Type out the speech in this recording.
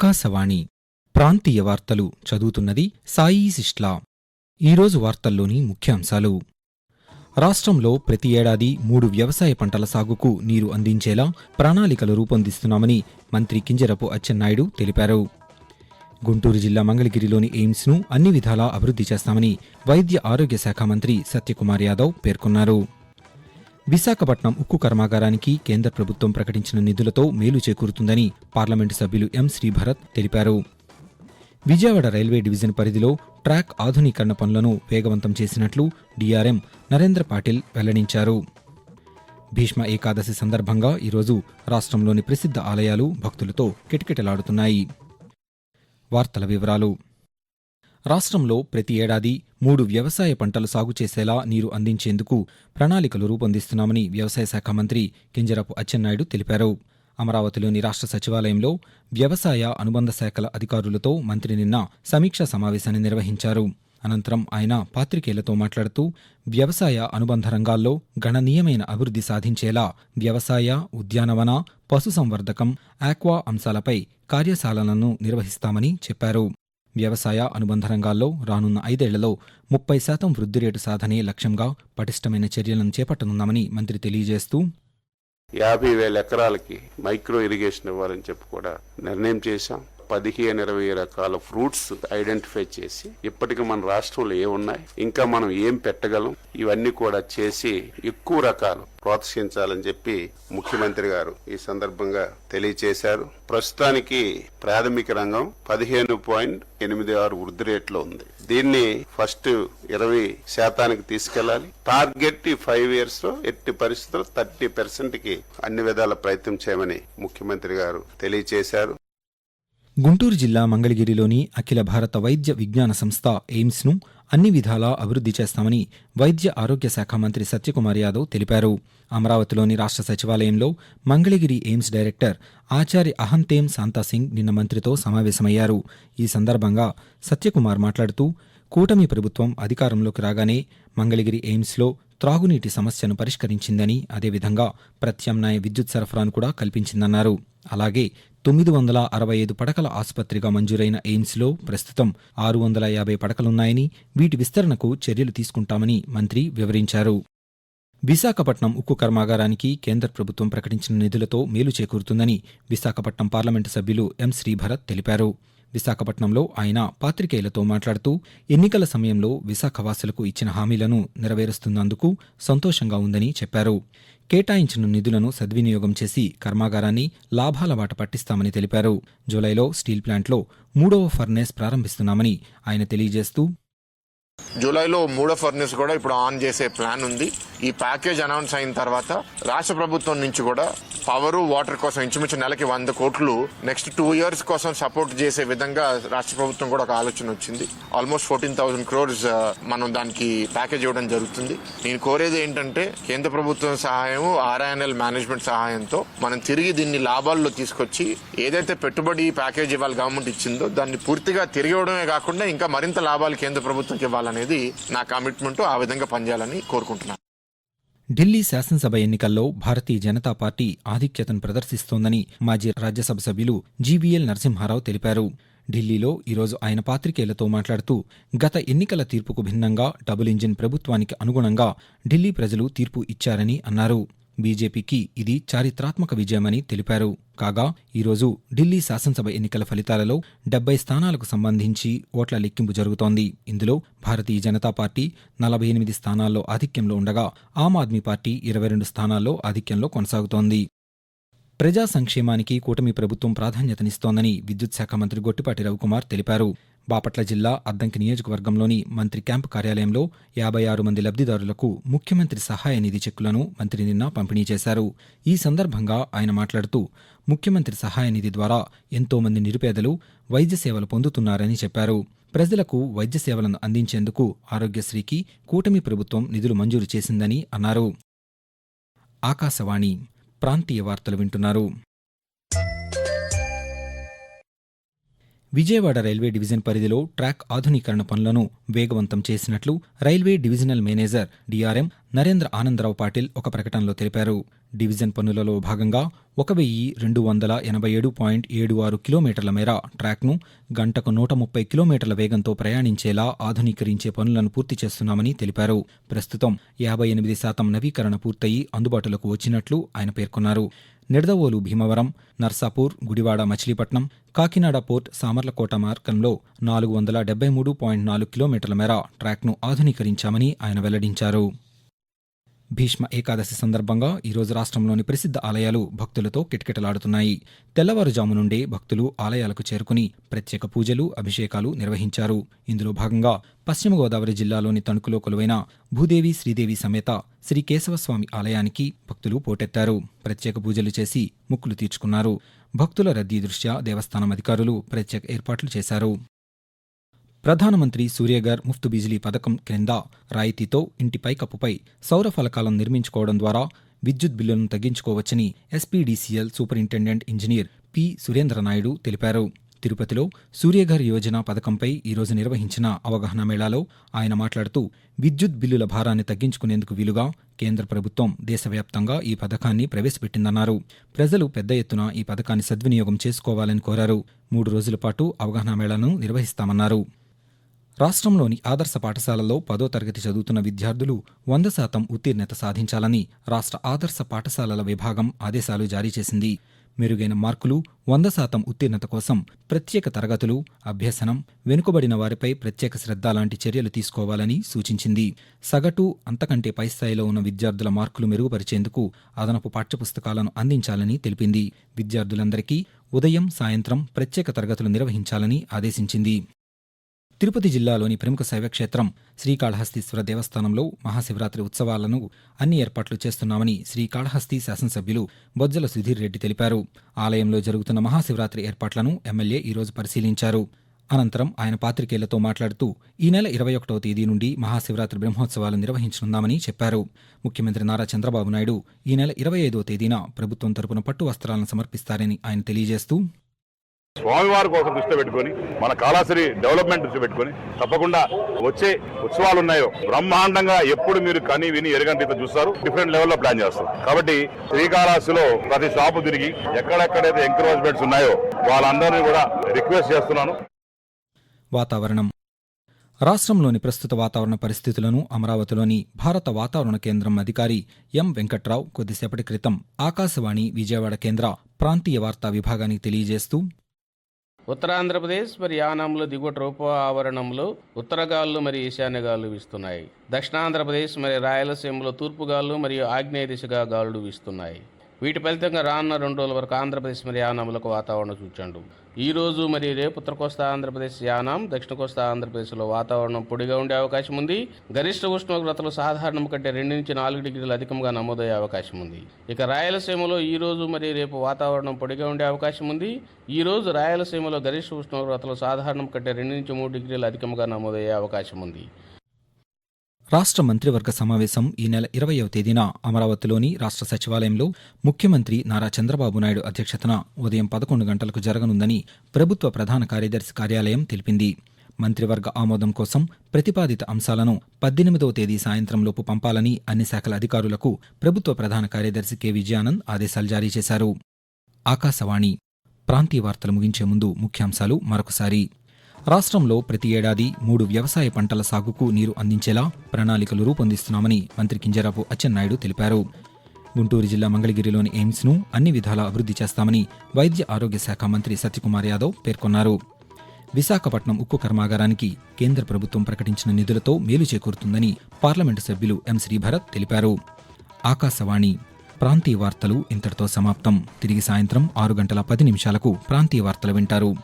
ఆకాశవాణి ప్రాంతీయ వార్తలు చదువుతున్నది సాయి సిస్లా. ఈరోజు వార్తల్లోని ముఖ్యాంశాలు. రాష్ట్రంలో ప్రతి ఏడాది మూడు వ్యవసాయ పంటల సాగుకు నీరు అందించేలా ప్రణాళికలు రూపొందిస్తున్నామని మంత్రి కింజరపు అచ్చెన్నాయుడు తెలిపారు. గుంటూరు జిల్లా మంగళగిరిలోని ఎయిమ్స్ను అన్ని విధాలా అభివృద్ధి చేస్తామని వైద్య ఆరోగ్య శాఖ మంత్రి సత్యకుమార్ యాదవ్ పేర్కొన్నారు. విశాఖపట్నం ఉక్కు కర్మాగారానికి కేంద్ర ప్రభుత్వం ప్రకటించిన నిధులతో మేలు చేకూరుతుందని పార్లమెంటు సభ్యులు ఎం శ్రీభరత్ తెలిపారు. విజయవాడ రైల్వే డివిజన్ పరిధిలో ట్రాక్ ఆధునీకరణ పనులను వేగవంతం చేసినట్లు డీఆర్ఎం నరేంద్ర పాటిల్ వెల్లడించారు. భీష్మ ఏకాదశి సందర్భంగా ఈరోజు రాష్ట్రంలోని ప్రసిద్ధ ఆలయాలు భక్తులతో కిటకిటలాడుతున్నాయి. వార్తల వివరాలు రాష్ట్రంలో ప్రతి ఏడాది మూడు వ్యవసాయ పంటలు సాగు చేసేలా నీరు అందించేందుకు ప్రణాళికలు రూపొందిస్తున్నామని వ్యవసాయ శాఖ మంత్రి కింజరపు అచ్చెన్నాయుడు తెలిపారు. అమరావతిలోని రాష్ట్ర సచివాలయంలో వ్యవసాయ అనుబంధ శాఖల అధికారులతో మంత్రి నిన్న సమీక్షా సమావేశాన్ని నిర్వహించారు. అనంతరం ఆయన పాత్రికేయులతో మాట్లాడుతూ వ్యవసాయ అనుబంధ రంగాల్లో గణనీయమైన అభివృద్ధి సాధించేలా వ్యవసాయ ఉద్యానవన పశుసంవర్ధకం ఆక్వా అంశాలపై కార్యశాలలను నిర్వహిస్తామని చెప్పారు. వ్యవసాయ అనుబంధ రంగాల్లో రానున్న ఐదేళ్ళలో ముప్పై శాతం వృద్ధి రేటు సాధనే లక్ష్యంగా పటిష్టమైన చర్యలను చేపట్టనున్నామని మంత్రి తెలియజేస్తూ యాభై వేల ఎకరాలకి మైక్రో ఇరిగేషన్ ఇవ్వాలని చెప్పి కూడా నిర్ణయం చేశాం. పదిహేను ఇరవై రకాల ఫ్రూట్స్ ఐడెంటిఫై చేసి ఇప్పటికి మన రాష్ట్రంలో ఏ ఉన్నాయి ఇంకా మనం ఏం పెట్టగలం ఇవన్నీ కూడా చేసి ఎక్కువ రకాలు ప్రోత్సహించాలని చెప్పి ముఖ్యమంత్రి గారు ఈ సందర్భంగా తెలియచేశారు. ప్రస్తుతానికి ప్రాథమిక రంగం పదిహేను పాయింట్ ఎనిమిది ఆరు వృద్ధి రేట్లో ఉంది. దీన్ని ఫస్ట్ ఇరవై శాతానికి తీసుకెళ్ళాలి టార్గెట్ ఈ ఫైవ్ ఇయర్స్లో ఎట్టి పరిస్థితుల్లో థర్టీ పర్సెంట్కి అన్ని విధాల ప్రయత్నం చేయమని ముఖ్యమంత్రి గారు తెలియచేశారు. గుంటూరు జిల్లా మంగళగిరిలోని అఖిల భారత వైద్య విజ్ఞాన సంస్థ ఎయిమ్స్ను అన్ని విధాలా అభివృద్ధి చేస్తామని వైద్య ఆరోగ్య శాఖ మంత్రి సత్యకుమార్ యాదవ్ తెలిపారు. అమరావతిలోని రాష్ట్ర సచివాలయంలో మంగళగిరి ఎయిమ్స్ డైరెక్టర్ ఆచార్య అహంతేం శాంతాసింగ్ నిన్న మంత్రితో సమావేశమయ్యారు. ఈ సందర్భంగా సత్యకుమార్ మాట్లాడుతూ కూటమి ప్రభుత్వం అధికారంలోకి రాగానే మంగళగిరి ఎయిమ్స్లో త్రాగునీటి సమస్యను పరిష్కరించిందని అదేవిధంగా ప్రత్యామ్నాయ విద్యుత్ సరఫరాను కూడా కల్పించిందన్నారు. అలాగే తొమ్మిది వందల అరవై ఐదు పడకల ఆసుపత్రిగా మంజూరైన ఎయిమ్స్లో ప్రస్తుతం ఆరు వందల యాభై పడకలున్నాయని వీటి విస్తరణకు చర్యలు తీసుకుంటామని మంత్రి వివరించారు. విశాఖపట్నం ఉక్కు కర్మాగారానికి కేంద్ర ప్రభుత్వం ప్రకటించిన నిధులతో మేలు చేకూరుతుందని విశాఖపట్నం పార్లమెంటు సభ్యులు ఎం శ్రీభరత్ తెలిపారు. విశాఖపట్నంలో ఆయన పాత్రికేయులతో మాట్లాడుతూ ఎన్నికల సమయంలో విశాఖవాసులకు ఇచ్చిన హామీలను నెరవేరుస్తున్నందుకు సంతోషంగా ఉందని చెప్పారు. కేటాయించిన నిధులను సద్వినియోగం చేసి కర్మాగారాన్ని లాభాల బాట పట్టిస్తామని తెలిపారు. జూలైలో స్టీల్ ప్లాంట్లో మూడవ ఫర్నేస్ ప్రారంభిస్తున్నామని ఆయన తెలియజేస్తూ జూలైలో మూడో ఫర్నెస్ కూడా ఇప్పుడు ఆన్ చేసే ప్లాన్ ఉంది. ఈ ప్యాకేజ్ అనౌన్స్ అయిన తర్వాత రాష్ట్ర ప్రభుత్వం నుంచి కూడా పవర్ వాటర్ కోసం ఇంచుమించు నెలకి వంద కోట్లు నెక్స్ట్ టూ ఇయర్స్ కోసం సపోర్ట్ చేసే విధంగా రాష్ట్ర ప్రభుత్వం కూడా ఒక ఆలోచన వచ్చింది. ఆల్మోస్ట్ ఫోర్టీన్ థౌసండ్ క్రోర్స్ మనం దానికి ప్యాకేజ్ ఇవ్వడం జరుగుతుంది. నేను కోరేది ఏంటంటే కేంద్ర ప్రభుత్వం సహాయం ఆర్ఐఎన్ఎల్ మేనేజ్మెంట్ సహాయంతో మనం తిరిగి దీన్ని లాభాల్లో తీసుకొచ్చి ఏదైతే పెట్టుబడి ప్యాకేజ్ ఇవ్వాలి గవర్నమెంట్ ఇచ్చిందో దాన్ని పూర్తిగా తిరిగి ఇవ్వడమే కాకుండా ఇంకా మరింత లాభాలు కేంద్ర ప్రభుత్వంకి చేయాలనేది నా కమిట్మెంట్ ఆ విధంగా పనిచేయాలని కోరుకుంటున్నాను. ఢిల్లీ శాసనసభ ఎన్నికల్లో భారతీయ జనతా పార్టీ ఆధిక్యతను ప్రదర్శిస్తోందని మాజీ రాజ్యసభ సభ్యులు జీవీఎల్ నరసింహారావు తెలిపారు. ఢిల్లీలో ఈరోజు ఆయన పాత్రికేయులతో మాట్లాడుతూ గత ఎన్నికల తీర్పుకు భిన్నంగా డబుల్ ఇంజిన్ ప్రభుత్వానికి అనుగుణంగా ఢిల్లీ ప్రజలు తీర్పు ఇచ్చారని అన్నారు. బీజేపీకి ఇది చారిత్రాత్మక విజయమని తెలిపారు. కాగా ఈరోజు ఢిల్లీ శాసనసభ ఎన్నికల ఫలితాలలో డెబ్బై స్థానాలకు సంబంధించి ఓట్ల లెక్కింపు జరుగుతోంది. ఇందులో భారతీయ జనతా పార్టీ నలభై ఎనిమిది స్థానాల్లో ఆధిక్యంలో ఉండగా ఆమ్ ఆద్మీ పార్టీ ఇరవై రెండు స్థానాల్లో ఆధిక్యంలో కొనసాగుతోంది. ప్రజా సంక్షేమానికి కూటమి ప్రభుత్వం ప్రాధాన్యతనిస్తోందని విద్యుత్ శాఖ మంత్రి గొట్టిపాటి రవికుమార్ తెలిపారు. బాపట్ల జిల్లా అద్దంకి నియోజకవర్గంలోని మంత్రి క్యాంపు కార్యాలయంలో యాభై ఆరు మంది లబ్ధిదారులకు ముఖ్యమంత్రి సహాయ నిధి చెక్కులను మంత్రి నిన్న పంపిణీ చేశారు. ఈ సందర్భంగా ఆయన మాట్లాడుతూ ముఖ్యమంత్రి సహాయ నిధి ద్వారా ఎంతో మంది నిరుపేదలు వైద్య సేవలు పొందుతున్నారని చెప్పారు. ప్రజలకు వైద్య సేవలను అందించేందుకు ఆరోగ్యశ్రీకి కూటమి ప్రభుత్వం నిధులు మంజూరు చేసిందని అన్నారు. ఆకాశవాణి ప్రాంతీయ వార్తలు వింటున్నారు. విజయవాడ రైల్వే డివిజన్ పరిధిలో ట్రాక్ ఆధునీకరణ పనులను వేగవంతం చేసినట్లు railway divisional manager DRM Narendra Anandarao Patil ఒక ప్రకటనలో తెలిపారు. డివిజన్ పనులలో భాగంగా ఒక వెయ్యి రెండు వందల ఎనభై ఏడు పాయింట్ ఏడు ఆరు కిలోమీటర్ల మేర ట్రాక్ను గంటకు నూట ముప్పై కిలోమీటర్ల వేగంతో ప్రయాణించేలా ఆధునీకరించే పనులను పూర్తి చేస్తున్నామని తెలిపారు. ప్రస్తుతం యాభై ఎనిమిది శాతం నవీకరణ పూర్తయి అందుబాటులోకి వచ్చినట్లు ఆయన పేర్కొన్నారు. నిడదవోలు భీమవరం నర్సాపూర్ గుడివాడ మచిలీపట్నం కాకినాడ పోర్ట్ సామర్లకోట మార్గంలో నాలుగు వందల డెబ్బై మూడు పాయింట్ నాలుగు కిలోమీటర్ల మేర ట్రాక్ను ఆధునీకరించామని ఆయన వెల్లడించారు. భీష్మ ఏకాదశి సందర్భంగా ఈరోజు రాష్ట్రంలోని ప్రసిద్ధ ఆలయాలు భక్తులతో కిటకిటలాడుతున్నాయి. తెల్లవారుజాము నుండే భక్తులు ఆలయాలకు చేరుకుని ప్రత్యేక పూజలు అభిషేకాలు నిర్వహించారు. ఇందులో భాగంగా పశ్చిమ గోదావరి జిల్లాలోని తణుకులో కొలువైన భూదేవి శ్రీదేవి సమేత శ్రీ కేశవస్వామి ఆలయానికి భక్తులు పోటెత్తారు. ప్రత్యేక పూజలు చేసి ముక్కులు తీర్చుకున్నారు. భక్తుల రద్దీ దృష్ట్యా దేవస్థానం అధికారులు ప్రత్యేక ఏర్పాట్లు చేశారు. ప్రధానమంత్రి సూర్యగర్ ముఫ్తు బిజిలీ పథకం క్రింద రాయితీతో ఇంటి పైకప్పుపై సౌర ఫలకాలను నిర్మించుకోవడం ద్వారా విద్యుత్ బిల్లులను తగ్గించుకోవచ్చని SPDCL superintendent engineer P Surendranaidu తెలిపారు. తిరుపతిలో సూర్యఘర్ యోజన పథకంపై ఈరోజు నిర్వహించిన అవగాహన మేళాలో ఆయన మాట్లాడుతూ విద్యుత్ బిల్లుల భారాన్ని తగ్గించుకునేందుకు వీలుగా కేంద్ర ప్రభుత్వం దేశవ్యాప్తంగా ఈ పథకాన్ని ప్రవేశపెట్టిందన్నారు. ప్రజలు పెద్ద ఎత్తున ఈ పథకాన్ని సద్వినియోగం చేసుకోవాలని కోరారు. మూడు రోజుల పాటు అవగాహన మేళాను నిర్వహిస్తామన్నారు. రాష్ట్రంలోని ఆదర్శ పాఠశాలల్లో పదో తరగతి చదువుతున్న విద్యార్థులు వంద శాతం ఉత్తీర్ణత సాధించాలని రాష్ట్ర ఆదర్శ పాఠశాలల విభాగం ఆదేశాలు జారీ చేసింది. మెరుగైన మార్కులు వంద శాతం ఉత్తీర్ణత కోసం ప్రత్యేక తరగతులు అభ్యసనం వెనుకబడిన వారిపై ప్రత్యేక శ్రద్ధ లాంటి చర్యలు తీసుకోవాలని సూచించింది. సగటు అంతకంటే పై స్థాయిలో ఉన్న విద్యార్థుల మార్కులు మెరుగుపరిచేందుకు అదనపు పాఠ్యపుస్తకాలను అందించాలని తెలిపింది. విద్యార్థులందరికీ ఉదయం సాయంత్రం ప్రత్యేక తరగతులు నిర్వహించాలని ఆదేశించింది. తిరుపతి జిల్లాలోని ప్రముఖ శైవక్షేత్రం శ్రీకాళహస్తీశ్వర దేవస్థానంలో మహాశివరాత్రి ఉత్సవాలను అన్ని ఏర్పాట్లు చేస్తున్నామని శ్రీకాళహస్తి శాసనసభ్యులు బొజ్జల సుధీర్ రెడ్డి తెలిపారు. ఆలయంలో జరుగుతున్న మహాశివరాత్రి ఏర్పాట్లను ఎమ్మెల్యే ఈరోజు పరిశీలించారు. అనంతరం ఆయన పాత్రికేయులతో మాట్లాడుతూ ఈ నెల ఇరవై ఒకటవ తేదీ నుండి మహాశివరాత్రి బ్రహ్మోత్సవాలు నిర్వహించనున్నామని చెప్పారు. ముఖ్యమంత్రి నారా చంద్రబాబు నాయుడు ఈ నెల ఇరవై ఐదవ తేదీన ప్రభుత్వం తరపున పట్టు వస్త్రాలను సమర్పిస్తారని ఆయన తెలియజేస్తూ స్వామివారి కోసం దృష్టి పెట్టుకొని మన కాళాశ్రీ డెవలప్మెంట్ దృష్టి పెట్టుకొని తప్పకుండా వచ్చే ఉత్సవాలు ఉన్నాయో బ్రహ్మాండంగా ఎప్పుడు మీరు కని విని ఎరగంటి చూస్తారు. డిఫరెంట్ లెవెల్లో ప్లాన్ చేస్తారు. కాబట్టి శ్రీకాళాశ్రీలో ప్రతి షాపు తిరిగి ఎక్కడెక్కడైతే ఎంకరేజ్మెంట్స్ ఉన్నాయో వాళ్ళందరినీ కూడా రిక్వెస్ట్ చేస్తున్నాను. వాతావరణం. రాష్ట్రంలోని ప్రస్తుత వాతావరణ పరిస్థితులను అమరావతిలోని భారత వాతావరణ కేంద్రం అధికారి ఎం వెంకట్రావు కొద్దిసేపటి క్రితం ఆకాశవాణి విజయవాడ కేంద్ర ప్రాంతీయ వార్తా విభాగానికి తెలియజేస్తూ ఉత్తరాంధ్రప్రదేశ్ మరి యానాంలో దిగువ ట్రోపో ఆవరణంలో ఉత్తర మరియు ఈశాన్య గాలులు వీస్తున్నాయి. దక్షిణాంధ్రప్రదేశ్ మరి రాయలసీమలో తూర్పుగాలు మరియు ఆగ్నేయ దిశగా గాలులు వీస్తున్నాయి. వీటి ఫలితంగా రానున్న రెండు రోజుల వరకు ఆంధ్రప్రదేశ్ మరి యానాములకు వాతావరణ సూచనలు ఈ రోజు మరి రేపు ఉత్తర కోస్తా ఆంధ్రప్రదేశ్ యానాం దక్షిణ కోస్తా ఆంధ్రప్రదేశ్లో వాతావరణం పొడిగా ఉండే అవకాశం ఉంది. గరిష్ట ఉష్ణోగ్రతలు సాధారణం కంటే రెండు నుంచి నాలుగు డిగ్రీలు అధికంగా నమోదయ్యే అవకాశం ఉంది. ఇక రాయలసీమలో ఈ రోజు మరి రేపు వాతావరణం పొడిగా ఉండే అవకాశం ఉంది. ఈ రోజు రాయలసీమలో గరిష్ట ఉష్ణోగ్రతలు సాధారణం కంటే రెండు నుంచి మూడు డిగ్రీలు అధికంగా నమోదయ్యే అవకాశం ఉంది. రాష్ట్ర మంత్రివర్గ సమావేశం ఈ నెల ఇరవయవ తేదీన అమరావతిలోని రాష్ట్ర సచివాలయంలో ముఖ్యమంత్రి నారా చంద్రబాబు నాయుడు అధ్యక్షతన ఉదయం పదకొండు గంటలకు జరగనుందని ప్రభుత్వ ప్రధాన కార్యదర్శి కార్యాలయం తెలిపింది. మంత్రివర్గ ఆమోదం కోసం ప్రతిపాదిత అంశాలను పద్దెనిమిదవ తేదీ సాయంత్రంలోపు పంపాలని అన్ని శాఖల అధికారులకు ప్రభుత్వ ప్రధాన కార్యదర్శి కె. విజయానంద్ ఆదేశాలు జారీ చేశారు. ఆకాశవాణి ప్రాంతీయ వార్తలు ముగించే ముందు ముఖ్యాంశాలు మరొకసారి. రాష్ట్రంలో ప్రతి ఏడాది మూడు వ్యవసాయ పంటల సాగుకు నీరు అందించేలా ప్రణాళికలు రూపొందిస్తున్నామని మంత్రి కింజరాపు అచ్చెన్నాయుడు తెలిపారు. గుంటూరు జిల్లా మంగళగిరిలోని ఎయిమ్స్ను అన్ని విధాలా అభివృద్ధి చేస్తామని వైద్య ఆరోగ్య శాఖ మంత్రి సత్యకుమార్ యాదవ్ పేర్కొన్నారు. విశాఖపట్నం ఉక్కు కర్మాగారానికి కేంద్ర ప్రభుత్వం ప్రకటించిన నిధులతో మేలు చేకూరుతుందని పార్లమెంటు సభ్యులు ఎం శ్రీభరత్ తెలిపారు. ఆకాశవాణి ప్రాంతీయ వార్తలు ఇంతటితో సమాప్తం. తిరిగి సాయంత్రం ఆరు గంటల పది నిమిషాలకు ప్రాంతీయ వార్తలు వింటారు.